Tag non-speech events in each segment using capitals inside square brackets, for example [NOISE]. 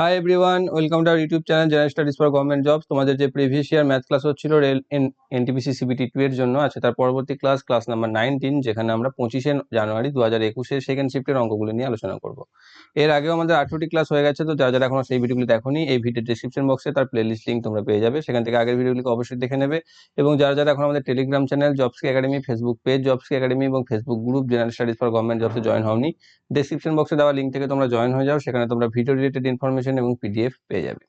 Hi everyone welcome to our YouTube channel general studies for government jobs তোমাদের যে previous year math class হচ্ছিল rail N NTPC CBT two এর জন্য, আছে তার পরবর্তী ক্লাস ক্লাস নাম্বার নাইনটিন যেখানে আমরা পঁচিশে জানুয়ারি দু হাজার একুশের সেকেন্ড শিফটের অঙ্কগুলো নিয়ে আলোচনা করব। এর আগেও আমাদের আঠেরোটি ক্লাস হয়ে গেছে, তো যারা যারা এখনও সেই ভিডিওগুলি দেখোনি, এই ভিডিও ডিসক্রিপশন বক্সে তার প্লেলিস্ট লিঙ্ক তোমরা পেয়ে যাবে। সেখান থেকে আগের ভিডিওগুলিকে অবশ্যই দেখে নেবে। এবং যারা যারা এখন আমাদের টেলিগ্রাম চ্যানেল জবসকি একাডেমি ফেসবুক পেজ জবসকি একাডেমি এবং Facebook group general studies for government জবসে join হওনি ডেসক্রিপশন বক্সে দেওয়া লিঙ্ক থেকে তোমরা জয়েন হয়ে যাও, সেখানে তোমরা ভিডিও রিলেটেড ইনফরমেশন এবং পিডিএফ পেয়ে যাবে।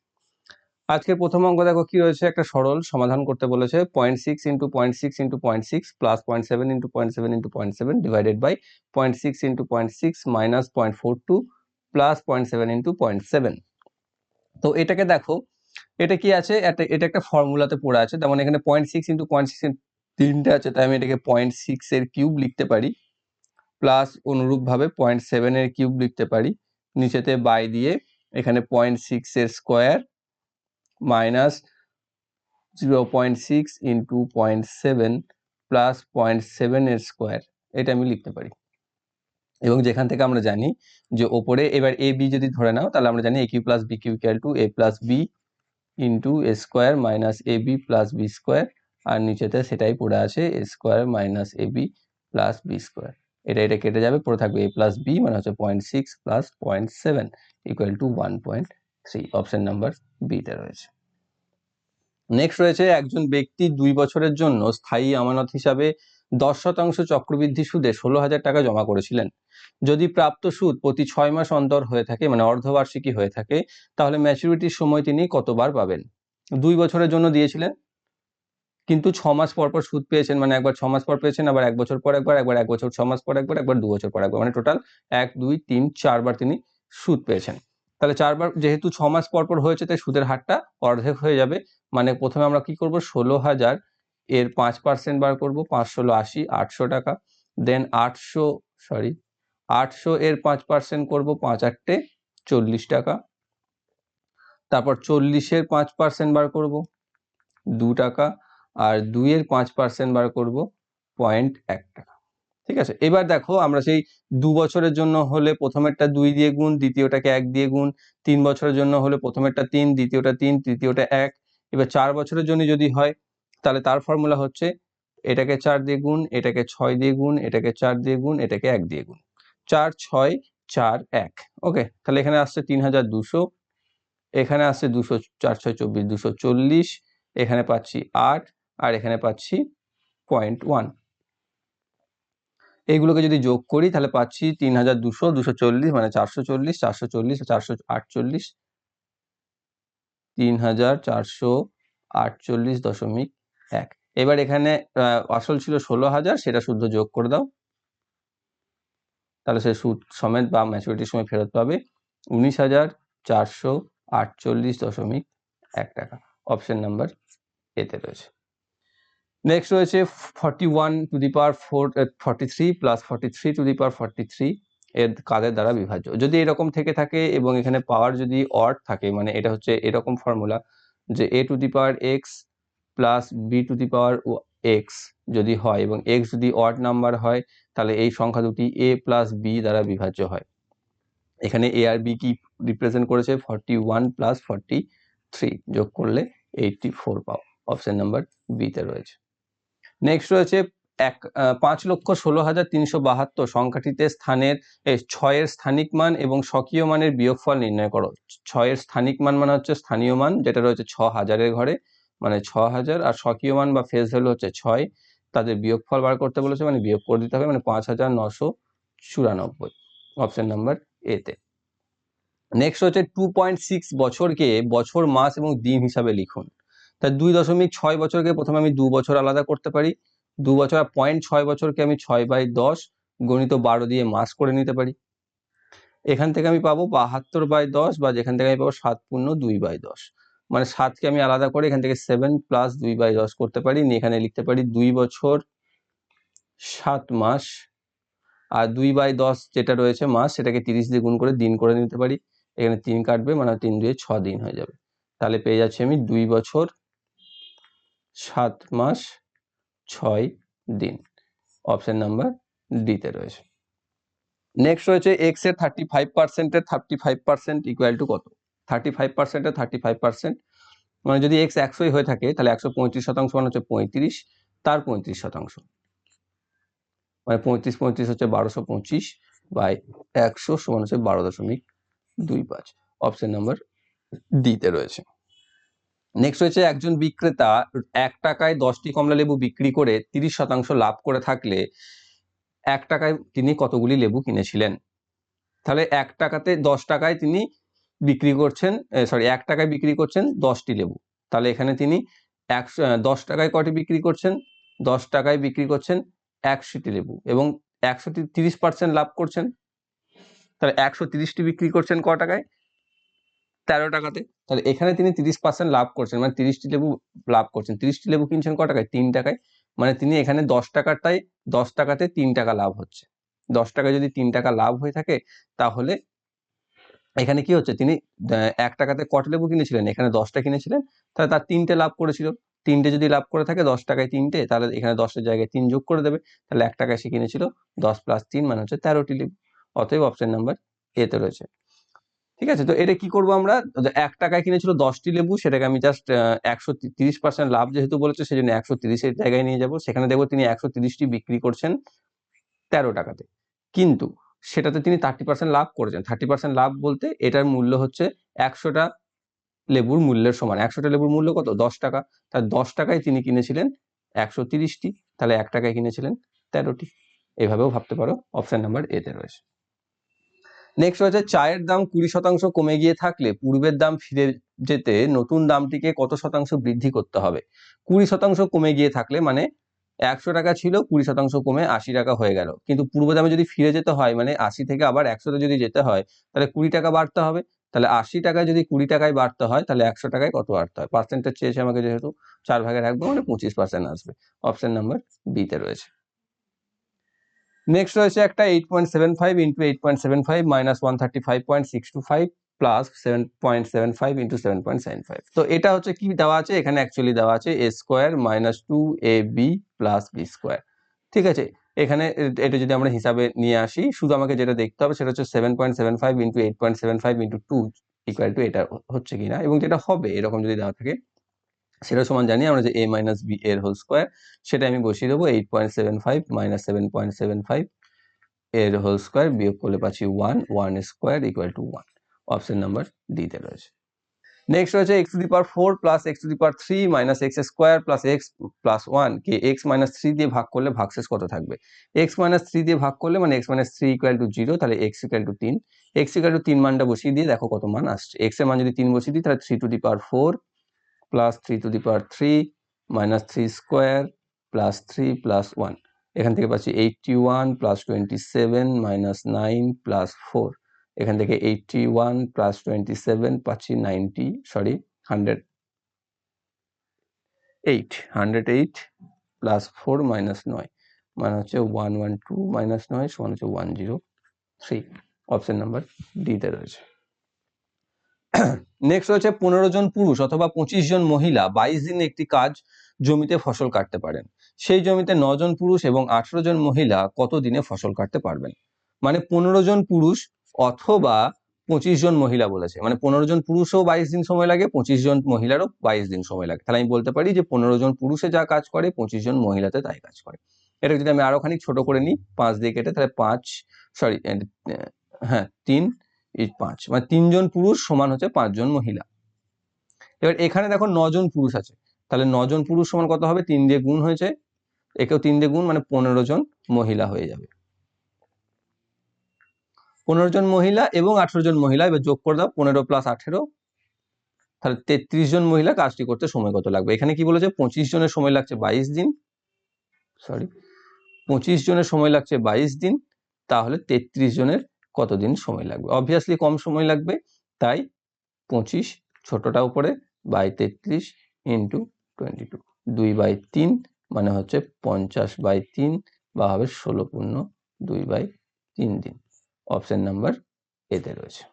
আজকের প্রথম অঙ্ক দেখো কি রয়েছে? একটা সরল সমাধান করতে বলেছে point six into point six into point six plus point seven into point seven into point seven divided by point six into point six minus point four two plus point seven into point seven তো এটাকে দেখো, এটা কি আছে? এটা একটা ফর্মুলাতে পড়ে আছে। তেমন এখানে point six into point six তিনটে আছে, তাই আমি এটাকে পয়েন্ট সিক্স এর কিউব লিখতে পারি প্লাস অনুরূপভাবে পয়েন্ট সেভেন এর কিউব লিখতে পারি, নিচেতে বাই দিয়ে এখানে পয়েন্ট সিক্স এর square minus zero point six into point seven plus point seven এর স্কোয়ার এটা আমি লিখতে পারি। এবং যেখান থেকে আমরা জানি যে ওপরে, এবার এ, বি যদি ধরে নাও, তাহলে আমরা জানি A, cube plus B, cube equal to A plus B into A square minus A, B plus B square আর নিচেতে সেটাই পড়ে আছে A square minus A, B plus B square এটা এটা কেটে যাবে, পড়ে থাকবে এ প্লাস বি মানে হচ্ছে point six plus point seven equal to one point three option number বিতে রয়েছে। নেক্সট রয়েছে একজন ব্যক্তি দুই বছরের জন্য স্থায়ী আমানত হিসাবে দশ শতাংশ চক্রবৃদ্ধি সুদে ষোলো হাজার টাকা জমা করেছিলেন। যদি প্রাপ্ত সুদ প্রতি ছয় মাস অন্তর হয়ে থাকে মানে অর্ধবার্ষিকী হয়ে থাকে, তাহলে ম্যাচুরিটির সময় তিনি কতবার পাবেন? দুই বছরের জন্য দিয়েছিলেন? কিন্তু ছ মাস পর পর সুদ পেয়েছেন মানে একবার ছ মাস পর পেয়েছেন, আবার এক বছর পর একবার একবার এক বছর, ছ মাস পর একবার একবার দু বছর পর একবার মানে টোটাল এক, দুই, তিন চারবার তিনি সুদ পেয়েছেন। তাহলে চারবার যেহেতু ছ মাস পর পর হয়েছে, তাই সুদের হারটা অর্ধেক হয়ে যাবে। মানে প্রথমে আমরা কি করব? ষোলো হাজার, এর পাঁচ পার্সেন্ট বার করব, পাঁচ, ষোলো, আশি, আটশো টাকা। দেন আটশো সরি আটশো এর পাঁচ পার্সেন্ট করব, পাঁচ আটটে চল্লিশ টাকা। তারপর চল্লিশের পাঁচ পার্সেন্ট বার করব, দু টাকা। আর দুইয়ের পাঁচ পার্সেন্ট বার করব পয়েন্ট এক টাকা। ঠিক আছে? এবার দেখো, আমরা সেই দু বছরের জন্য হলে প্রথমেরটা দুই দিয়ে গুণ, দ্বিতীয়টাকে এক দিয়ে গুণ, তিন বছরের জন্য হলে প্রথমেরটা তিন, দ্বিতীয়টা তিন, তৃতীয়টা এক। এবার চার বছরের জন্য যদি হয়, তাহলে তার ফর্মুলা হচ্ছে এটাকে চার দিয়ে গুণ, এটাকে ছয় দিয়ে গুণ, এটাকে চার দিয়ে গুণ, এটাকে এক দিয়ে গুণ। চার, ছয়, চার, এক। ওকে তাহলে এখানে আসছে তিন হাজার দুশো। এখানে আসছে দুশো, চার, ছয়, চব্বিশ, দুশো চল্লিশ। এখানে পাচ্ছি আট। আর এখানে পাচ্ছি পয়েন্ট ওয়ান এইগুলোকে যদি যোগ করি, তাহলে পাচ্ছি তিন হাজার দুশো দুশো চল্লিশ মানে চারশো চল্লিশ চারশো চল্লিশ, চারশো আটচল্লিশ তিন হাজার চারশো আটচল্লিশ দশমিক এক। এবার এখানে আসল ছিল ষোলো হাজার সেটা শুদ্ধ যোগ করে দাও। তাহলে সে সুদ সমেত বা ম্যাচুরিটির সময় ফেরত পাবে উনিশ হাজার চারশো আটচল্লিশ দশমিক এক টাকা। অপশন নাম্বার এতে রয়েছে। নেক্সট রয়েছে forty one to the power four forty three plus forty three to the power forty three এর কাদের দ্বারা বিভাজ্য। যদি এরকম থেকে থাকে এবং এখানে পাওয়ার যদি অড থাকে মানে এটা হচ্ছে এরকম ফর্মুলা যে A to the power X plus B to the power X যদি হয় এবং এক্স যদি অড নাম্বার হয়, তাহলে এই সংখ্যা দুটি এ প্লাস বি দ্বারা বিভাজ্য হয়। এখানে এ আর বি কি রিপ্রেজেন্ট করেছে? Forty one plus forty three যোগ করলে এইটটি ফোর পাও অপশন নাম্বার বিতে রয়েছে। নেক্সট রয়েছে এক পাঁচ লক্ষ ষোলো হাজার তিনশো বাহাত্তর সংখ্যাটিতে স্থানের ছয়ের স্থানিক মান এবং স্বকীয় মানের বিয়োগফল নির্ণয় করো। ছয়ের স্থানিক মান মানে হচ্ছে স্থানীয় মান, যেটা রয়েছে ছ হাজারের ঘরে মানে ছ হাজার, আর স্বকীয় মান বা ফেস ভ্যালু হচ্ছে ছয়, তাদের বিয়োগফল বার করতে বলেছে মানে বিয়োগ করে দিতে হবে মানে পাঁচ হাজার নশো চুরানব্বই অপশন নাম্বার এতে নেক্সট হচ্ছে টু পয়েন্ট সিক্স বছরকে বছর, মাস এবং দিন হিসাবে লিখুন। তা দুই দশমিক ছয় বছরকে প্রথমে আমি দু বছর আলাদা করতে পারি। দু বছর আর পয়েন্ট ছয় বছরকে আমি ছয় বাই দশ গণিত বারো দিয়ে মাস করে নিতে পারি। এখান থেকে আমি পাবো বাহাত্তর বাই দশ বা যেখান থেকে আমি পাবো সাত পূর্ণ দুই বাই দশ। মানে সাতকে আমি আলাদা করে এখান থেকে সেভেন প্লাস দুই বাই দশ করতে পারি। এখানে লিখতে পারি দুই বছর সাত মাস আর দুই বাই দশ যেটা রয়েছে মাস সেটাকে তিরিশ দিয়ে গুণ করে দিন করে নিতে পারি। এখানে তিন কাটবে মানে তিন দুয়ে ছ দিন হয়ে যাবে। তাহলে পেয়ে যাচ্ছি আমি দুই বছর সাত মাস, ছয় দিন। অপশন নাম্বার ডিতে রয়েছে। নেক্সট রয়েছে এক্সের থার্টি ফাইভ পার্সেন্টের thirty five percent equal to কত? থার্টি ফাইভ পার্সেন্টে থার্টি ফাইভ পার্সেন্ট মানে যদি এক্স একশোই হয়ে থাকে, তাহলে একশো পঁয়ত্রিশ শতাংশ মানে হচ্ছে পঁয়ত্রিশ, তার পঁয়ত্রিশ শতাংশ। মানে পঁয়ত্রিশ পঁয়ত্রিশ হচ্ছে বারোশো পঁচিশ বাই একশো সমান হচ্ছে বারো দশমিক দুই পাঁচ। অপশন নাম্বার ডিতে রয়েছে। নেক্সট হচ্ছে একজন বিক্রেতা, এক টাকায় দশটি কমলা লেবু বিক্রি করে তিরিশ শতাংশ লাভ করে থাকলে এক টাকায় তিনি কতগুলি লেবু কিনেছিলেন? তাহলে এক টাকাতে দশ টাকায় তিনি বিক্রি করছেন সরি এক টাকায় বিক্রি করছেন দশটি লেবু। তাহলে এখানে তিনি একশো দশ টাকায় কটি বিক্রি করছেন? দশ টাকায় বিক্রি করছেন একশোটি লেবু এবং একশোটি, তিরিশ পার্সেন্ট লাভ করছেন। তাহলে একশো তিরিশটি বিক্রি করছেন ক টাকায়? তেরো টাকাতে। তাহলে এখানে তিনি তিরিশ পার্সেন্ট লাভ করছেন। মানে তিরিশটি লেবু লাভ করছেন। তিরিশটি লেবু কিনছেন ক টাকায়? তিন টাকায়। মানে তিনি এখানে দশ টাকাটাই, দশ টাকাতে তিন টাকা লাভ হচ্ছে। দশ টাকায় যদি তিন টাকা লাভ হয়ে থাকে, তাহলে এখানে কি হচ্ছে? তিনি এক টাকাতে কট লেবু কিনেছিলেন। এখানে দশটা কিনেছিলেন। তাহলে তার তিনটে লাভ করেছিল। তিনটে যদি লাভ করে থাকে, দশ টাকায় তিনটে, তাহলে এখানে দশের জায়গায় তিন যোগ করে দেবে। তাহলে এক টাকায় সে কিনেছিল দশ প্লাস তিন মানে হচ্ছে তেরোটি লেবু। অতএব অপশন নাম্বার এতে রয়েছে। ঠিক আছে? তো এটা কি করব আমরা? এক টাকায় কিনেছিল দশটি লেবু, সেটাকে আমি জাস্ট একশো তিরিশ পার্সেন্ট লাভ যেহেতু বলেছে সেই জন্য একশো তিরিশের জায়গায় নিয়ে যাব। সেখানে দেখব তিনি একশো তিরিশটি বিক্রি করছেন তেরো টাকাতে। কিন্তু সেটাতে তিনি থার্টি পার্সেন্ট লাভ করেছেন। থার্টি পার্সেন্ট লাভ বলতে এটার মূল্য হচ্ছে একশোটা লেবুর মূল্যের সমান। একশোটা লেবুর মূল্য কত? দশ টাকা। তার দশ টাকায় তিনি কিনেছিলেন একশো তিরিশটি, তাহলে এক টাকায় কিনেছিলেন তেরোটি। এভাবেও ভাবতে পারো অপশন নাম্বার এতে রয়েছে। নেক্সট হচ্ছে চায়ের দাম কুড়ি শতাংশ কমে গিয়ে থাকলে পূর্বের দাম ফিরে যেতে নতুন দামটিকে কত শতাংশ বৃদ্ধি করতে হবে? কুড়ি শতাংশ কমে গিয়ে থাকলে মানে একশো টাকা ছিল, কুড়ি শতাংশ কমে আশি টাকা হয়ে গেল। কিন্তু পূর্ব দামে যদি ফিরে যেতে হয় মানে আশি থেকে আবার একশোতে যদি যেতে হয়, তাহলে কুড়ি টাকা বাড়তে হবে। তাহলে আশি টাকায় যদি কুড়ি টাকায় বাড়তে হয়, তাহলে একশো টাকায় কত বাড়তে হয়? পার্সেন্টেজ চেয়েছে আমাকে যেহেতু, চার ভাগের রাখব মানে পঁচিশ পার্সেন্ট আসবে। অপশন নাম্বার বিতে রয়েছে। নেক্সট রয়েছে একটা eight point seven five into eight point seven five minus one thirty five point six two five plus seven point seven five into seven point seven five তো এটা হচ্ছে কি দেওয়া আছে? এখানে অ্যাকচুয়ালি দেওয়া আছে A square minus two A B plus B square ঠিক আছে? এখানে এটা যদি আমরা হিসাবে নিয়ে আসি, শুধু আমাকে যেটা দেখতে হবে সেটা হচ্ছে seven point seven five into eight point seven five into two equal to এটা হচ্ছে কিনা এবং যেটা হবে, এরকম যদি দেওয়া থাকে সেটা সমান জানি আমরা যে এ মাইনাস বি এর হোল স্কোয়ার সেটা আমি বসিয়ে দেবো eight point seven five minus seven point seven five এর হোল স্কোয়ার বিয়োগ করলে পাচ্ছি one one square equal to one option number ডিতে রয়েছে। নেক্সট রয়েছে X to the power four plus X to the power three minus X square plus X plus one K x minus three দিয়ে ভাগ করলে ভাগশেষ কত থাকবে? X minus three দিয়ে ভাগ করলে মানে X minus three equal to zero তাহলে এক্স ইকুয়াল টু তিন। এক্স ইকুয়াল টু তিন মানটা বসিয়ে দিয়ে দেখো কত মান আসছে। এক্সের মান যদি তিন বসিয়ে দিই, তাহলে three to the power four plus three to the power three minus three square plus three plus one এখান থেকে পাচ্ছি eighty one plus twenty seven minus nine plus four এখান থেকে eighty one plus twenty seven পাচ্ছি ninety sorry hundred eight hundred eight plus four minus নয় মানে হচ্ছে one one two minus নয় সমান হচ্ছে one zero three option number ডিতে রয়েছে। নেক্সট রয়েছে পনেরো জন পুরুষ অথবা পঁচিশ জন মহিলা বাইশ দিনে একটি কাজ জমিতে ফসল কাটতে পারেন। সেই জমিতে জন পুরুষ এবং আঠেরো জন মহিলা কত দিনে ফসল কাটতে পারবেন? মানে পনেরো জন পুরুষ অথবা পঁচিশ জন মহিলা বলেছে। মানে পনেরো জন পুরুষও বাইশ দিন সময় লাগে, পঁচিশ জন মহিলারও বাইশ দিন সময় লাগে। তাহলে আমি বলতে পারি যে পনেরো জন পুরুষে যা কাজ করে, পঁচিশ জন মহিলাতে তাই কাজ করে। এটা যদি আমি আরও খানিক ছোট করে নিই, পাঁচ দিয়ে কেটে তাহলে পাঁচ সরি হ্যাঁ তিন এই পাঁচ। মানে তিনজন পুরুষ সমান হচ্ছে পাঁচজন মহিলা। এবার এখানে দেখো নজন পুরুষ আছে। তাহলে নজন পুরুষ সমান কত হবে? তিন দিয়ে গুণ হয়েছে। একেও তিন দিয়ে গুণ মানে পনেরো জন মহিলা হয়ে যাবে। পনেরো জন মহিলা এবং আঠেরো জন মহিলা, এবার যোগ করে দাও, পনেরো প্লাস আঠেরো। তাহলে তেত্রিশ জন মহিলা কাজটি করতে সময় কত লাগবে? এখানে কি বলেছে? পঁচিশ জনের সময় লাগছে বাইশ দিন। সরি পঁচিশ জনের সময় লাগছে বাইশ দিন। তাহলে তেত্রিশ জনের কতদিন সময় লাগবে? অবভিয়াসলি কম সময় লাগবে, তাই পঁচিশ ছোটটা উপরে বাই তেত্রিশ ইন্টু টোয়েন্টি টু দুই বাই তিন মানে হচ্ছে পঞ্চাশ বাই তিন বা হবে ষোলো পূর্ণ দুই বাই তিন দিন। অপশন নাম্বার এতে রয়েছে।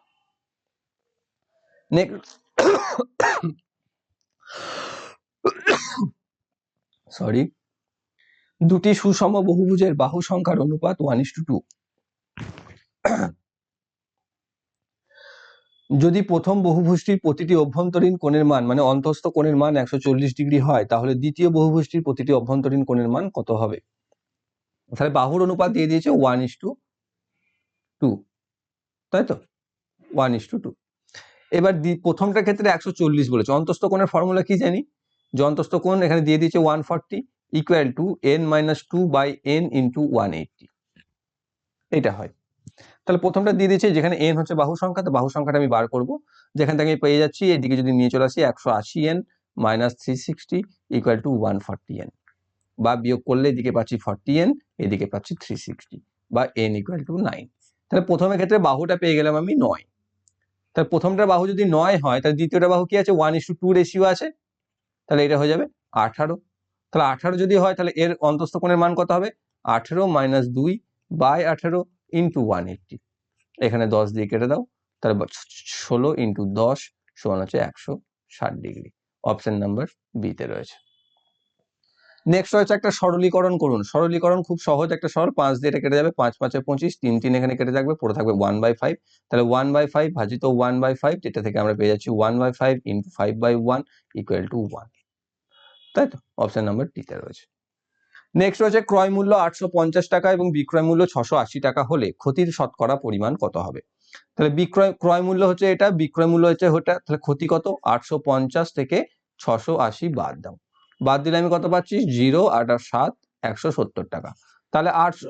সরি [COUGHS] দুটি সুষম বহুভুজের বাহু সংখ্যার অনুপাত ওয়ান ইস টু টু যদি প্রথম বহুভুষ্টির প্রতিটি অভ্যন্তরীণ কোণের মান মানে অন্তস্থ কোণের মান একশো চল্লিশ ডিগ্রি হয়, তাহলে দ্বিতীয় বহুভুষ্টির প্রতিটি অভ্যন্তরীণ কোণের মান কত হবে? তাহলে বাহুর অনুপাত দিয়ে দিয়েছে ওয়ান ইস টু টু তাই তো? ওয়ান ইস টু টু এবার প্রথমটার ক্ষেত্রে একশো চল্লিশ বলেছে। অন্তস্থ কোণের ফর্মুলা কি জানি? যে অন্তস্থ কোণ এখানে দিয়ে দিয়েছে one forty equal to N minus two by N into one eighty এটা হয়। তাহলে প্রথমটা দিয়ে দিয়েছে যেখানে এন হচ্ছে বাহু সংখ্যা, তো বাহু সংখ্যাটা আমি বার করব। যেখান থেকে আমি পেয়ে যাচ্ছি, এদিকে যদি নিয়ে চলে আসি, একশো আশি N minus three sixty equal to one forty N বা বিয়োগ করলে এদিকে পাচ্ছি ফর্টি এন এদিকে পাচ্ছি থ্রি সিক্সটি বা এন ইকুয়াল টু নাইন তাহলে প্রথমের ক্ষেত্রে বাহুটা পেয়ে গেলাম আমি নয়। তাহলে প্রথমটা বাহু যদি নয় হয়, তাহলে দ্বিতীয়টা বাহু কি আছে? One is to two ratio আছে। তাহলে এটা হয়ে যাবে আঠারো। তাহলে আঠারো যদি হয়, তাহলে এর অন্তস্থ কোণের মান কত হবে? আঠেরো মাইনাস দুই বাই আঠেরো। ইন্টু ওয়ান এইটটি এখানে দশ দিয়ে কেটে দাও, তাহলে ষোলো ইন্টু দশ সমান হচ্ছে একশো ষাট ডিগ্রি। অপশন নাম্বার বিতে রয়েছে। নেক্সট রয়েছে একটা সরলীকরণ করুন। সরলীকরণ খুব সহজ একটা সরল, পাঁচ দিয়ে এটা কেটে যাবে, পাঁচ, পাঁচে পঁচিশ, তিন তিন এখানে কেটে থাকবে পড়ে থাকবে ওয়ান বাই ফাইভ তাহলে ওয়ান বাই ফাইভ ভাজিত ওয়ান বাই ফাইভ যেটা থেকে আমরা পেয়ে যাচ্ছি one by five into five by one equal to one তাই তো? অপশন নাম্বার টিতে রয়েছে। নেক্সট রয়েছে ক্রয় মূল্য আটশো পঞ্চাশ টাকা এবং বিক্রয় মূল্য ছশো টাকা হলে ক্ষতির শতকরা পরিমাণ কত হবে? তাহলে বিক্রয়, ক্রয় মূল্য হচ্ছে এটা, বিক্রয় মূল্য হচ্ছে ওটা, তাহলে ক্ষতি কত? আটশো পঞ্চাশ থেকে ছশো বাদ দাও। বাদ দিলে আমি কত পাচ্ছি? জিরো, আট আর সাত, একশো সত্তর টাকা। তাহলে আটশো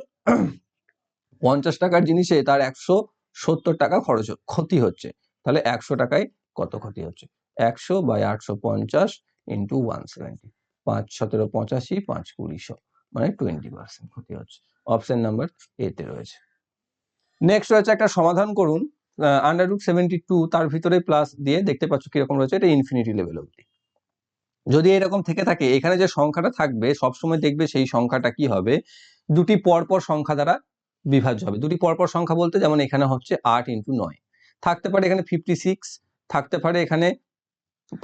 পঞ্চাশ টাকার জিনিসে তার একশো সত্তর টাকা খরচ ক্ষতি হচ্ছে। তাহলে একশো টাকায় কত ক্ষতি হচ্ছে? একশো বাই আটশো পঞ্চাশ ইন্টু ওয়ান সেভেন্টি। পাঁচ সতেরো পঁচাশি, পাঁচ কুড়িশো মানে টোয়েন্টি পার্সেন্ট ক্ষতি হচ্ছে। অপশন নাম্বার এতে রয়েছে। নেক্সট রয়েছে একটা সমাধান করুন আন্ডার রুট সেভেন্টি টু তার ভিতরে প্লাস দিয়ে দেখতে পাচ্ছ কীরকম রয়েছে, এটা ইনফিনিটি লেভেল অব্দি যদি এরকম থেকে থাকে, এখানে যে সংখ্যাটা থাকবে, সবসময় দেখবে সেই সংখ্যাটা কি হবে? দুটি পরপর সংখ্যা দ্বারা বিভাজ্য হবে। দুটি পরপর সংখ্যা বলতে যেমন এখানে হচ্ছে আট ইন্টু নয়। থাকতে পারে এখানে ফিফটি সিক্স থাকতে পারে এখানে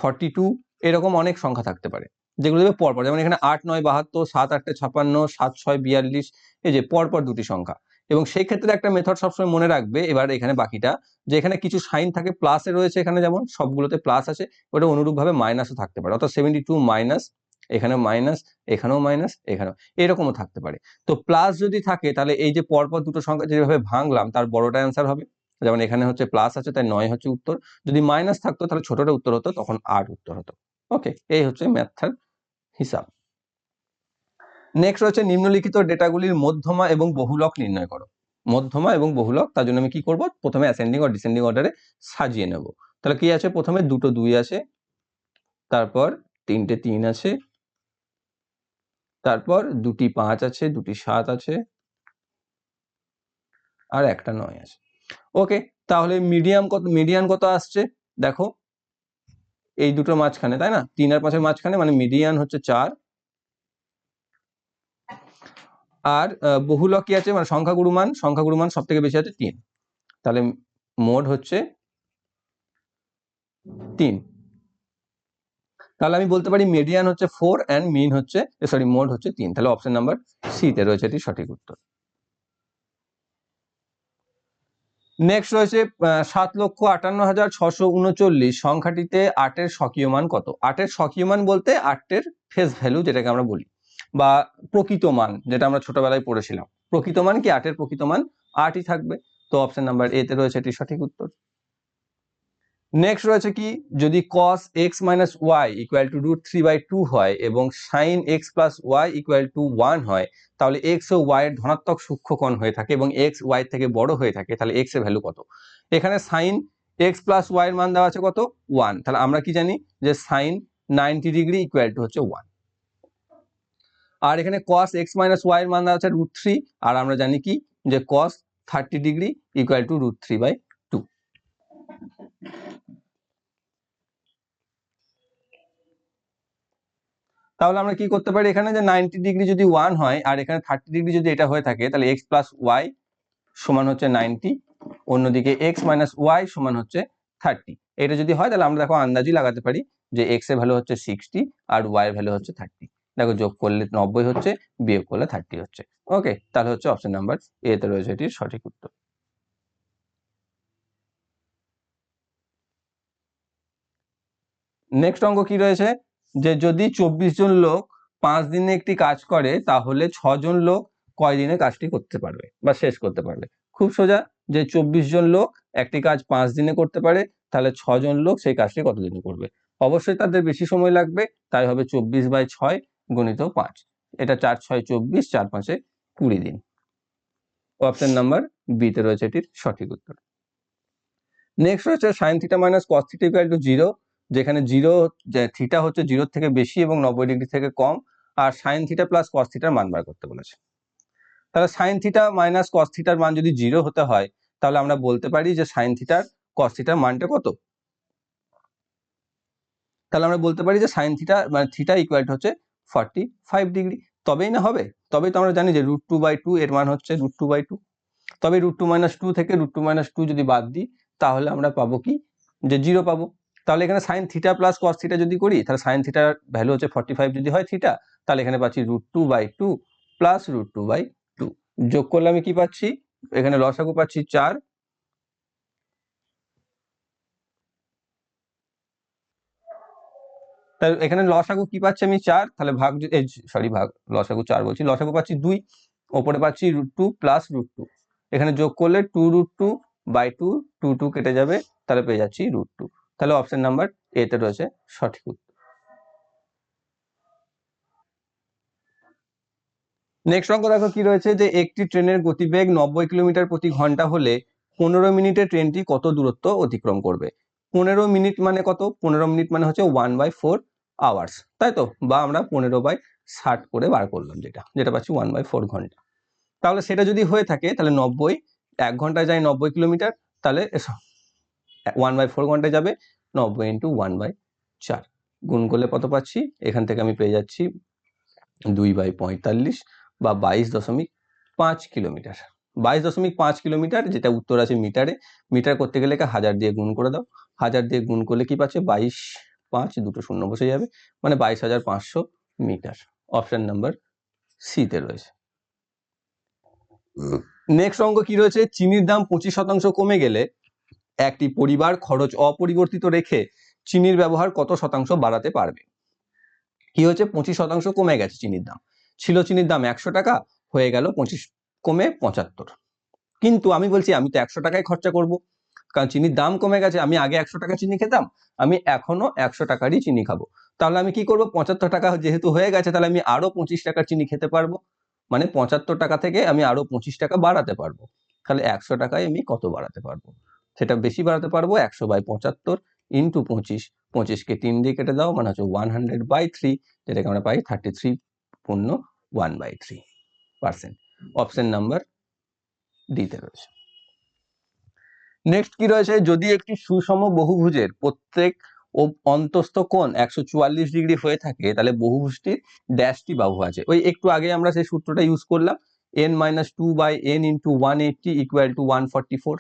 ফর্টি টু এরকম অনেক সংখ্যা থাকতে পারে। যেগুলো দেবে পরপর। যেমন এখানে আট, নয়, বাহাত্তর, সাত আটটে ছাপান্ন, সাত, ছয়, বিয়াল্লিশ, এই যে পরপর দুটি সংখ্যা। এবং সেই ক্ষেত্রে একটা মেথড সবসময় মনে রাখবে, এবার এখানে বাকিটা, যে এখানে কিছু সাইন থাকে প্লাসে রয়েছে এখানে যেমন, সবগুলোতে প্লাস আছে, ওটা অনুরূপভাবে মাইনাসও থাকতে পারে। অর্থাৎ সেভেন্টি টু মাইনাস এখানে মাইনাস এখানেও মাইনাস এখানেও, এরকমও থাকতে পারে। তো প্লাস যদি থাকে, তাহলে এই যে পরপর দুটো সংখ্যা যেভাবে ভাঙলাম, তার বড়টা অ্যান্সার হবে। যেমন এখানে হচ্ছে প্লাস আছে, তাই নয় হচ্ছে উত্তর। যদি মাইনাস থাকতো, তাহলে ছোটটা উত্তর হতো, তখন আট উত্তর হতো। ওকে এই হচ্ছে ম্যাথের হিসাব। নেক্সট হচ্ছে নিম্নলিখিত ডেটাগুলির মধ্যমা এবং বহুলক নির্ণয় করো। মধ্যমা এবং বহুলক, তার জন্য আমি কি করব? প্রথমে অ্যাসেন্ডিং ও ডিসেন্ডিং অর্ডারে সাজিয়ে নেব। তাহলে কি আছে প্রথমে? দুটো দুই আছে, তারপর তিনটে তিন আছে, তারপর দুটি পাঁচ আছে, দুটি সাত আছে, আর একটা নয় আছে। ওকে তাহলে মিডিয়াম কত মিডিয়ান কত আসছে? দেখো এই দুটোর মাঝখানে, তাই না? তিন আর পাঁচের মাঝখানে মানে মিডিয়ান হচ্ছে চার। আর বহুলক কি আছে? মানে সংখ্যাগুরু মান সংখ্যাগুরু মান সব থেকে বেশি আছে তিন। তাহলে মোড হচ্ছে তিন। তাহলে আমি বলতে পারি মিডিয়ান হচ্ছে ফোর অ্যান্ড মিন হচ্ছে সরি মোড হচ্ছে তিন। তাহলে অপশন নাম্বার সিতে রয়েছে এটি সঠিক উত্তর। নেক্সট রয়েছে সাত লক্ষ আটান্ন হাজার ছশো উনচল্লিশ। সংখ্যাটিতে আটের স্বকীয় মান কত? আটের স্বকীয় মান বলতে আটের ফেস ভ্যালু যেটাকে আমরা বলি, বা প্রকৃত মান যেটা আমরা ছোটবেলায় পড়েছিলাম। প্রকৃত মান কি? আটের প্রকৃত মান আটই থাকবে। তো অপশন নাম্বার এতে রয়েছে এটি সঠিক উত্তর। নেক্সট রয়েছে কি? যদি cos x minus Y equal to root three by two হয় এবং sine X plus Y equal to one হয়, তাহলে এক্স ও ওয়াই এর ধনাত্মক সূক্ষ্মকোণ হয়ে থাকে এবং এক্স ওয়াই থেকে বড় হয়ে থাকে, তাহলে এক্সের ভ্যালু কত? এখানে সাইন এক্স প্লাস ওয়াই এর মান দেওয়া আছে কত? ওয়ান তাহলে আমরা কি জানি? যে sine ninety degree equal to হচ্ছে ওয়ান আর এখানে কস এক্স মাইনাস ওয়াই এর মান দেওয়া আছে রুট থ্রি আর আমরা জানি কি? যে cos thirty degree equal to root three by two তাহলে আমরা কি করতে পারি? এখানে যে নাইনটি ডিগ্রি যদি ওয়ান হয়, আর এখানে থার্টি ডিগ্রি যদি এটা হয়ে থাকে, তাহলে এক্স প্লাস ওয়াই সমান হচ্ছে নাইনটি অন্যদিকে এক্স মাইনাস ওয়াই সমান হচ্ছে থার্টি এটা যদি হয়, তাহলে আমরা দেখো আন্দাজই লাগাতে পারি যে এক্সের ভ্যালু হচ্ছে সিক্সটি আর ওয়াই এর ভ্যালু হচ্ছে থার্টি দেখো যোগ করলে নব্বই হচ্ছে, বিয়োগ করলে থার্টি হচ্ছে। ওকে তাহলে হচ্ছে অপশন নাম্বার এতে রয়েছে এটির সঠিক উত্তর। নেক্সট অঙ্ক কি রয়েছে? যে যদি চব্বিশ জন লোক পাঁচ দিনে একটি কাজ করে, তাহলে ছজন লোক কয় দিনে কাজটি করতে পারবে বা শেষ করতে পারবে? খুব সোজা, যে চব্বিশ জন লোক একটি কাজ পাঁচ দিনে করতে পারে, তাহলে ছজন লোক সেই কাজটি কতদিনে করবে? অবশ্যই তাদের বেশি সময় লাগবে, তাই হবে চব্বিশ বাই ছয় গুণিত পাঁচ। এটা চার ছয় চব্বিশ, চার পাঁচে কুড়ি দিন। অপশন নাম্বার বিতে রয়েছে এটির সঠিক উত্তর। নেক্সট রয়েছে sine theta minus cos theta equal to zero যেখানে জিরো থিটা হচ্ছে জিরোর থেকে বেশি এবং নব্বই ডিগ্রি থেকে কম, আর সাইন থিটা প্লাস কস থিটার মান বার করতে বলেছে। তাহলে সাইন থিটা মাইনাস কস থিটার মান যদি জিরো হতে হয়, তাহলে আমরা বলতে পারি যে সাইন থিটার কস থিটার মানটা কত? তাহলে আমরা বলতে পারি যে সাইন থিটা মানে থিটা ইকুয়াল হচ্ছে ফর্টি ফাইভ ডিগ্রি তবেই না হবে? তবেই তো আমরা জানি যে রুট টু বাই টু এর মান হচ্ছে রুট টু বাই টু তবে রুট টু মাইনাস টু থেকে রুট টু মাইনাস টু যদি বাদ দিই, তাহলে আমরা পাবো কি? যে জিরো পাবো। তাহলে এখানে sine theta plus cos theta যদি করি, তাহলে সাইন থিটার ভ্যালু হচ্ছে ফর্টি ফাইভ যদি হয় থিটা তাহলে এখানে পাচ্ছি root two by two plus root two by two যোগ করলে আমি কি পাচ্ছি? এখানে লসাগু পাচ্ছি চার। তাহলে এখানে লসাগু কি পাচ্ছি আমি চার? তাহলে ভাগ সরি ভাগ, লসাগু চার বলছি, লসাগু পাচ্ছি দুই, ওপরে পাচ্ছি root two plus root two এখানে যোগ করলে two root two by two two two কেটে যাবে, তাহলে পেয়ে যাচ্ছি রুট টু তাহলে অপশন নাম্বার এতে রয়েছে সঠিক উত্তর। নেক্সট অঙ্ক দেখো কি রয়েছে যে একটি ট্রেনের গতিবেগ নব্বই কিলোমিটার প্রতি ঘণ্টা হলে পনেরো মিনিটে ট্রেনটি কত দূরত্ব অতিক্রম করবে? পনেরো মিনিট মানে কত? পনেরো মিনিট মানে হচ্ছে ওয়ান বাই ফোর আওয়ার্স তাই তো? বা আমরা পনেরো বাই ষাট করে বার করলাম যেটা যেটা পাচ্ছি ওয়ান বাই ফোর ঘণ্টা। তাহলে সেটা যদি হয়ে থাকে, তাহলে নব্বই, এক ঘন্টায় যায় নব্বই কিলোমিটার, তাহলে ওয়ান বাই ফোর ঘন্টায় যাবে? নব্বই ইন্টু ওয়ান বাই চার। গুণ করলে কত পাচ্ছি? এখান থেকে আমি পেয়ে যাচ্ছি দুই বাই পঁয়তাল্লিশ বা বাইশ দশমিক পাঁচ কিলোমিটার। বাইশ দশমিক পাঁচ কিলোমিটার যেটা উত্তর আছে মিটারে মিটার করতে গেলে হাজার দিয়ে গুণ করে দাও। হাজার দিয়ে গুণ করলে কি পাচ্ছে? বাইশ পাঁচ দুটো শূন্য বসে যাবে। মানে বাইশ হাজার পাঁচশো মিটার। অপশন নাম্বার সিতে রয়েছে। নেক্সট অঙ্ক কি রয়েছে? চিনির দাম পঁচিশ শতাংশ কমে গেলে একটি পরিবার খরচ অপরিবর্তিত রেখে চিনির ব্যবহার কত শতাংশ বাড়াতে পারবে? কি হচ্ছে পঁচিশ শতাংশ কমে গেছে চিনির দাম। ছিল চিনির দাম একশো টাকা, হয়ে গেল পঁচিশ, কমে পঁচাত্তর। কিন্তু আমি বলছি, আমি তো একশো টাকায় খরচা করব। কারণ চিনির দাম কমে গেছে, আমি আগে একশো টাকা চিনি খেতাম, আমি এখনও একশো টাকারই চিনি খাব। তাহলে আমি কি করব? পঁচাত্তর টাকা যেহেতু হয়ে গেছে, তাহলে আমি আরও পঁচিশ টাকার চিনি খেতে পারব। মানে পঁচাত্তর টাকা থেকে আমি আরও পঁচিশ টাকা বাড়াতে পারব। তাহলে একশো টাকায় আমি কত বাড়াতে পারব? সেটা বেশি বাড়াতে পারব একশো বাই পঁচাত্তর ইন্টু পঁচিশ। পঁচিশকে তিন দিয়ে কেটে দাও মানে হচ্ছে ওয়ান হান্ড্রেড বাই থ্রি যেটাকে আমরা পাই থার্টি থ্রি পূর্ণ one by three percent option number ডিতে রয়েছে। নেক্সট কি রয়েছে? যদি একটি সুষম বহুভুজের প্রত্যেক ও অন্তস্থ কোণ একশো চুয়াল্লিশ ডিগ্রি হয়ে থাকে, তাহলে বহুভুজটির ড্যাশটি বাহু আছে। ওই একটু আগে আমরা সেই সূত্রটা ইউজ করলাম N minus two by N into one eighty equal to one forty four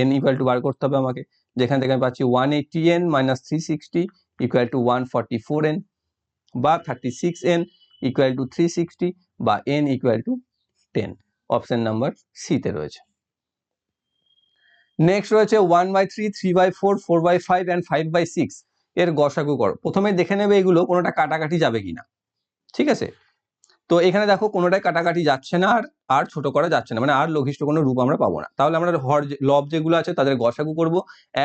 N equal to বার করতে হবে আমাকে। যেখান থেকে আমি পাচ্ছি one eighty N minus three sixty equal to one forty four N বা thirty six N equal to three sixty বা N equal to ten option number সিতে রয়েছে। নেক্সট রয়েছে one by three three by four four by five and five by six এর গসাগু করো। প্রথমে দেখে নেবে এগুলো কোনোটা কাটাকাটি যাবে কিনা। ঠিক আছে? তো এখানে দেখো কোনোটাই কাটাকাটি যাচ্ছে না আর আর ছোট করা যাচ্ছে না। মানে আর লঘিষ্ঠ কোনো রূপ আমরা পাবো না। তাহলে আমরা হর লব যেগুলো আছে তাদের গসাগু করব।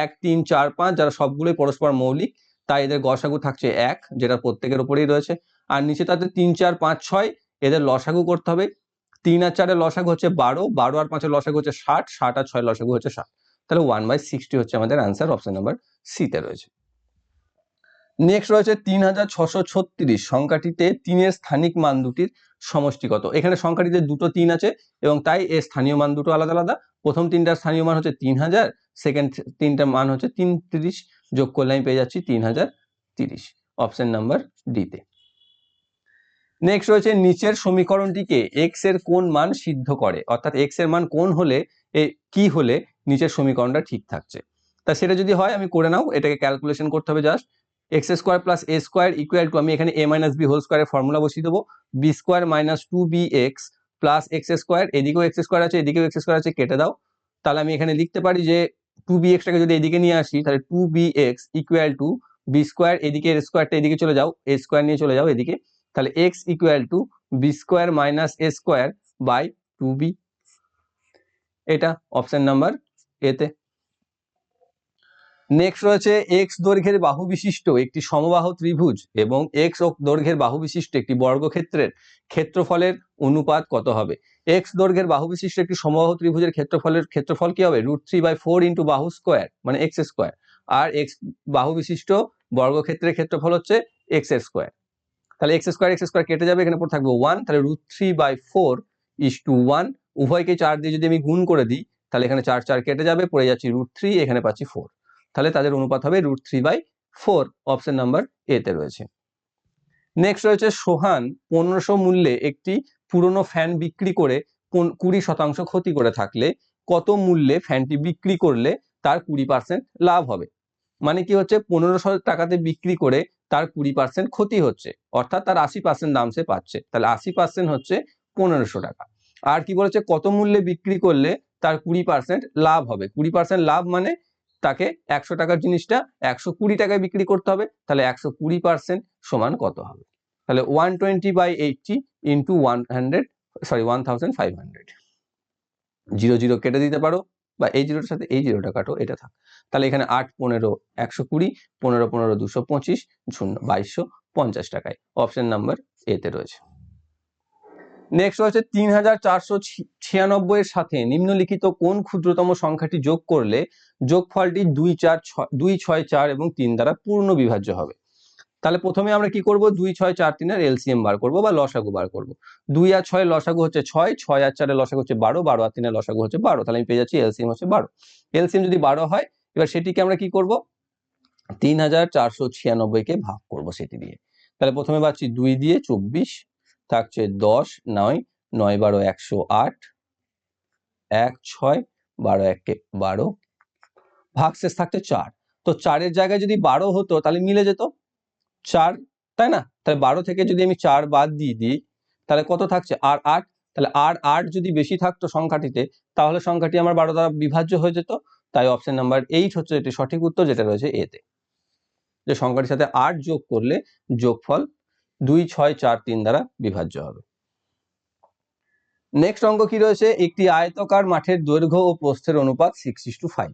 এক, তিন, চার, পাঁচ যারা সবগুলোই পরস্পর মৌলিক, তাই এদের গসাগু থাকছে এক, যেটা প্রত্যেকের উপরেই রয়েছে। আর নিচে তাদের তিন, চার, পাঁচ, ছয়, এদের লসাগু করতে হবে। তিন আর চারের লসাগু হচ্ছে বারো বারো আর পাঁচের লসাগু হচ্ছে ষাট ষাট আর ছয় লসাগু হচ্ছে ষাট। তাহলে ওয়ান বাই সিক্সটি হচ্ছে আমাদের আনসার অপশন নাম্বার সিতে রয়েছে। নেক্সট রয়েছে তিন হাজার ছশো ছত্রিশ। সংখ্যাটিতে তিনের স্থানিক মান দুটির সমষ্টিগত। এখানে সংখ্যাটিতে দুটো তিন আছে এবং তাই এর স্থানীয় মান দুটো আলাদা আলাদা। প্রথম তিনটার স্থানীয় মান হচ্ছে তিন হাজার সেকেন্ড তিনটার মান হচ্ছে তিন তিরিশ যোগ করলে আমি পেয়ে যাচ্ছি তিন হাজার তিরিশ। অপশন নাম্বার ডিতে নেক্সট রয়েছে নিচের সমীকরণটিকে এক্সের কোন মান সিদ্ধ করে? অর্থাৎ এক্সের মান কোন হলে কি হলে নিচের সমীকরণটা ঠিক থাকছে? তা সেটা যদি হয়, আমি করে নাও। এটাকে ক্যালকুলেশন করতে হবে just x square plus a square equal to আমি এখানে এ মাইনাস বি হোল স্কোয়ারের ফর্মুলা বসিয়ে দেবো b square minus two b x plus x square এদিকেও এক্স স্কোয়ার আছে, এদিকেও এক্স স্কোয়ার আছে, কেটে দাও। তাহলে আমি এখানে লিখতে পারি যে টু বি এক্সটাকে যদি এদিকে নিয়ে আসি, তাহলে two b x equal to b square এদিকে এর স্কোয়ারটা এদিকে চলে যাও এ স্কোয়ার নিয়ে চলে যাও এদিকে, তাহলে x equal to b square minus a square by two b এটা অপশন নাম্বার এতে নেক্সট রয়েছে এক্স দৈর্ঘ্যের বাহু বিশিষ্ট একটি সমবাহু ত্রিভুজ এবং এক্স দৈর্ঘ্যের বাহু বিশিষ্ট একটি বর্গক্ষেত্রের ক্ষেত্রফলের অনুপাত কত হবে? এক্স দৈর্ঘ্যের বাহু বিশিষ্ট একটি সমবাহু ত্রিভুজের ক্ষেত্রফলের ক্ষেত্রফল কি হবে? Root three by four into বাহু স্কোয়ার মানে এক্স স্কোয়ার আর এক্স বাহু বিশিষ্ট বর্গক্ষেত্রের ক্ষেত্রফল হচ্ছে এক্স স্কোয়ার তাহলে এক্স স্কোয়ার এক্স স্কোয়ার কেটে যাবে, এখানে পর থাকবে ওয়ান তাহলে root three by four is to one উভয়কে চার দিয়ে যদি আমি গুণ করে দিই, তাহলে এখানে চার চার কেটে যাবে, পড়ে যাচ্ছি রুট থ্রি এখানে পাচ্ছি ফোর তাহলে তাদের অনুপাত হবে root three by four option number এতে রয়েছে। নেক্সট রয়েছে সোহান, পনেরোশো মূল্যে একটি পুরনো ফ্যান বিক্রি করে কুড়ি শতাংশ ক্ষতি করে থাকলে কত মূল্যে ফ্যানটি বিক্রি করলে তার কুড়ি পার্সেন্ট লাভ হবে? মানে কি হচ্ছে? পনেরোশো টাকাতে বিক্রি করে তার কুড়ি পার্সেন্ট ক্ষতি হচ্ছে, অর্থাৎ তার আশি পার্সেন্ট দাম সে পাচ্ছে। তাহলে আশি পার্সেন্ট হচ্ছে পনেরোশো টাকা। আর কি বলেছে? কত মূল্যে বিক্রি করলে তার কুড়ি পার্সেন্ট লাভ হবে? কুড়ি পার্সেন্ট লাভ মানে তাকে একশো টাকার জিনিসটা একশো কুড়ি টাকায় বিক্রি করতে হবে, তাহলে একশো কুড়ি পার্সেন্ট সমান কত হবে? তাহলে one twenty by eighty into one hundred sorry one thousand five hundred zero zero কেটে দিতে পারো, বা এই জিরোটার সাথে এই জিরোটা কাটো, এটা থাক। তাহলে এখানে আট পনেরো একশো কুড়ি, পনেরো পনেরো দুশো পঁচিশ, শূন্য বাইশশো পঞ্চাশ টাকায়। অপশন নাম্বার এতে রয়েছে। নেক্সট রয়েছে তিন হাজার চারশো ছিয়ানব্বই এর সাথে নিম্নলিখিত কোন ক্ষুদ্রতম সংখ্যাটি যোগ করলে যোগফলটি দুই চার দুই ছয় চার এবং তিন দ্বারা পূর্ণ বিভাজ্য হবে? তাহলে প্রথমে আমরা কি করব? দুই ছয় চার তিনের এলসিএম বার করব বা লসাগু বার করব। দুই আর ছয় লসাগু হচ্ছে ছয় ছয় আর চারের লসাগু হচ্ছে বারো বারো আর তিনের লসাগু হচ্ছে বারো। তাহলে আমি পেয়ে যাচ্ছি এলসিএম হচ্ছে বারো। এলসিএম যদি বারো হয়, এবার সেটিকে আমরা কি করব? তিন হাজার চারশো ছিয়ানব্বইকে ভাগ করব সেটি দিয়ে। তাহলে প্রথমে পাচ্ছি দুই দিয়ে চব্বিশ থাকছে দশ, নয় নয় বারো, একশো আট, এক, ছয়, বারো, একে বারো ভাগশেষ থাকছে চার। তো চারের জায়গায় যদি বারো হতো, তাহলে মিলে যেত? চার, তাই না? তাহলে বারো থেকে যদি আমি চার বাদ দিয়ে দিই, তাহলে কত থাকছে? আর আট, তাহলে আর আট যদি বেশি থাকতো সংখ্যাটিতে, তাহলে সংখ্যাটি আমার বারো দ্বারা বিভাজ্য হয়ে যেত। তাই অপশন নাম্বার এইট হচ্ছে এটি সঠিক উত্তর, যেটা রয়েছে এতে। যে সংখ্যাটির সাথে আট যোগ করলে যোগফল দুই ছয় চার তিন দ্বারা বিভাজ্য হবে। নেক্সট অঙ্ক কি রয়েছে? একটি আয়তকার মাঠের দৈর্ঘ্য ও প্রস্থের অনুপাত সিক্স ইস টু ফাইভ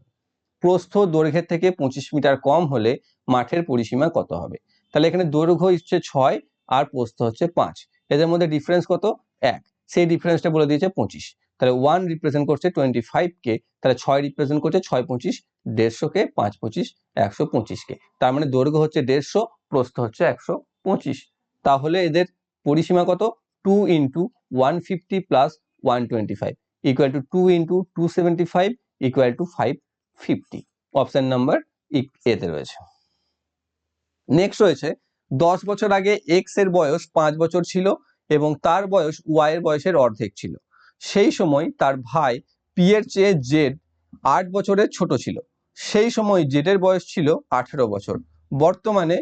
প্রস্থ দৈর্ঘ্যের থেকে পঁচিশ মিটার কম হলে মাঠের পরিসীমা কত হবে? তাহলে এখানে দৈর্ঘ্য হচ্ছে ছয় আর প্রস্থ হচ্ছে পাঁচ। এদের মধ্যে ডিফারেন্স কত? এক। সেই ডিফারেন্সটা বলে দিয়েছে পঁচিশ। তাহলে ওয়ান রিপ্রেজেন্ট করছে টোয়েন্টি ফাইভ কে, তাহলে ছয় রিপ্রেজেন্ট করছে ছয় পঁচিশ, দেড়শো কে, পাঁচ পঁচিশ, একশো পঁচিশ কে। তার মানে দৈর্ঘ্য হচ্ছে দেড়শো, প্রস্থ হচ্ছে একশো পঁচিশ। তাহলে এদের পরিসীমা কত? Two into one fifty plus one twenty five equal to two into two seventy five equal to five fifty option number এতে রয়েছে। নেক্সট রয়েছে, দশ বছর আগে এক্সের বয়স পাঁচ বছর ছিল এবং তার বয়স ওয়াই এর বয়সের অর্ধেক ছিল। সেই সময় তার ভাই পি এর চেয়ে জেড আট বছরের ছোট ছিল। সেই সময় জেড এর বয়স ছিল আঠেরো বছর। বর্তমানে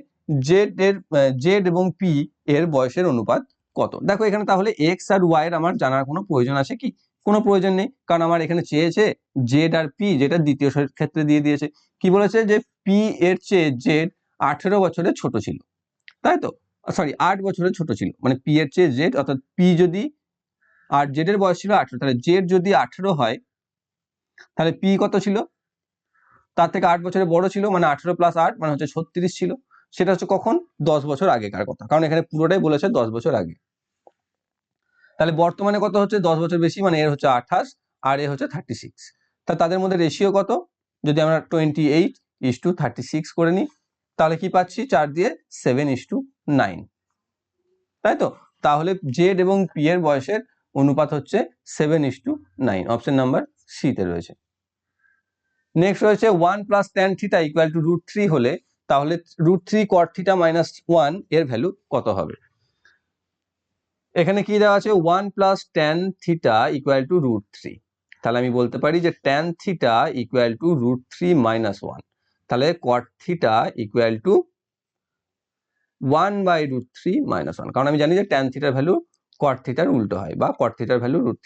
জেড এর জেড এবং পি এর বয়সের অনুপাত কত? দেখো এখানে তাহলে এক্স আর ওয়াই এর আমার জানার কোনো প্রয়োজন আছে কি? কোনো প্রয়োজন নেই, কারণ আমার এখানে চেয়েছে জেড আর পি যেটা দ্বিতীয় ক্ষেত্রে দিয়ে দিয়েছে। কি বলেছে যে পি এর চেয়ে জেড আঠেরো বছরের ছোট ছিল। তাই তো? সরি আট বছরের ছোট ছিল। মানে পি এর চেয়ে জেড অর্থাৎ পি যদি আর জেড এর বয়স ছিল আঠেরো, তাহলে জেড যদি আঠেরো হয়, তাহলে পি কত ছিল? তার থেকে আট বছরের বড় ছিল মানে আঠেরো প্লাস আট মানে হচ্ছে ছত্রিশ ছিল। সেটা হচ্ছে কখন? দশ বছর আগেকার কথা। কারণ এখানে পুরোটাই বলেছে দশ বছর আগে। তাহলে বর্তমানে কত হচ্ছে? দশ বছর বেশি মানে এর হচ্ছে আঠাশ, আর এ হচ্ছে থার্টি সিক্স তা তাদের মধ্যে রেশিও কত? যদি আমরা twenty eight is to thirty six করে নিই, তাহলে কি পাচ্ছি? চার দিয়ে সেভেন ইস টু নাইন তাই তো? তাহলে জেড এবং পি এর বয়সের অনুপাত হচ্ছে seven is to nine option number সিতে রয়েছে। নেক্সট রয়েছে one plus tan theta equal to root three হলে তাহলে root three cot theta minus ওয়ানের ভ্যালু কত হবে? এখানে কি দেওয়া আছে? One plus tan theta equal to root three তাহলে আমি বলতে পারি যে tan theta equal to root three minus one তাহলে cot theta equal to one by root three minus one কারণ আমি জানি যে ট্যান থিটার ভ্যালু কট থিটার উল্টো হয় বা কট থিটার ভ্যালু রুট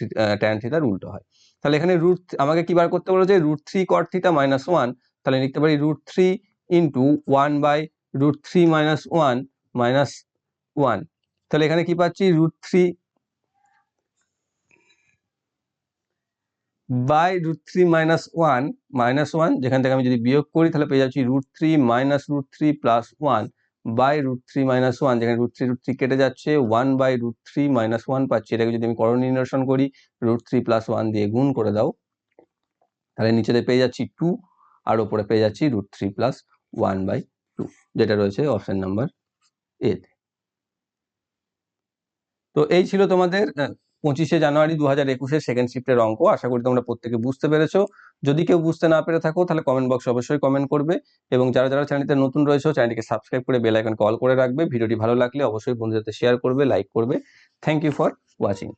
ট্যান থিটার উল্টো হয়। তাহলে এখানে রুট আমাকে কি বার করতে যে root three cot theta minus one তাহলে লিখতে পারি root three into one by root three minus one minus one তাহলে এখানে কি পাচ্ছি root three by root three minus one minus one যেখান থেকে আমি যদি বিয়োগ করি তাহলে পেয়ে যাচ্ছি root three minus root three plus one by root three minus one যেখানে রুট থ্রি রুট থ্রি কেটে যাচ্ছে one by root three minus one পাচ্ছি এটাকে যদি আমি করণ নির্ণয় করি রুট থ্রি প্লাস ওয়ান দিয়ে গুণ করে দাও তাহলে নিচেতে পেয়ে যাচ্ছি টু আর ওপরে পেয়ে যাচ্ছি root three plus one by two যেটা রয়েছে অপশন নাম্বার এতে তো। এই ছিল তোমাদের পঁচিশে জানুয়ারি দু হাজার একুশের সেকেন্ড শিফটের অঙ্ক। আশা করি তোমরা প্রত্যেকে বুঝতে পেরেছ। যদি কেউ বুঝতে না পেরে থাকো তাহলে কমেন্ট বক্সে অবশ্যই কমেন্ট করবে এবং যারা যারা চ্যানেলটিতে নতুন রয়েছে চ্যানেলটিকে সাবস্ক্রাইব করে বেল আইকন কল করে রাখবে। ভিডিওটি ভালো লাগলে অবশ্যই বন্ধুদের সাথে শেয়ার করবে লাইক করবে। Thank you for watching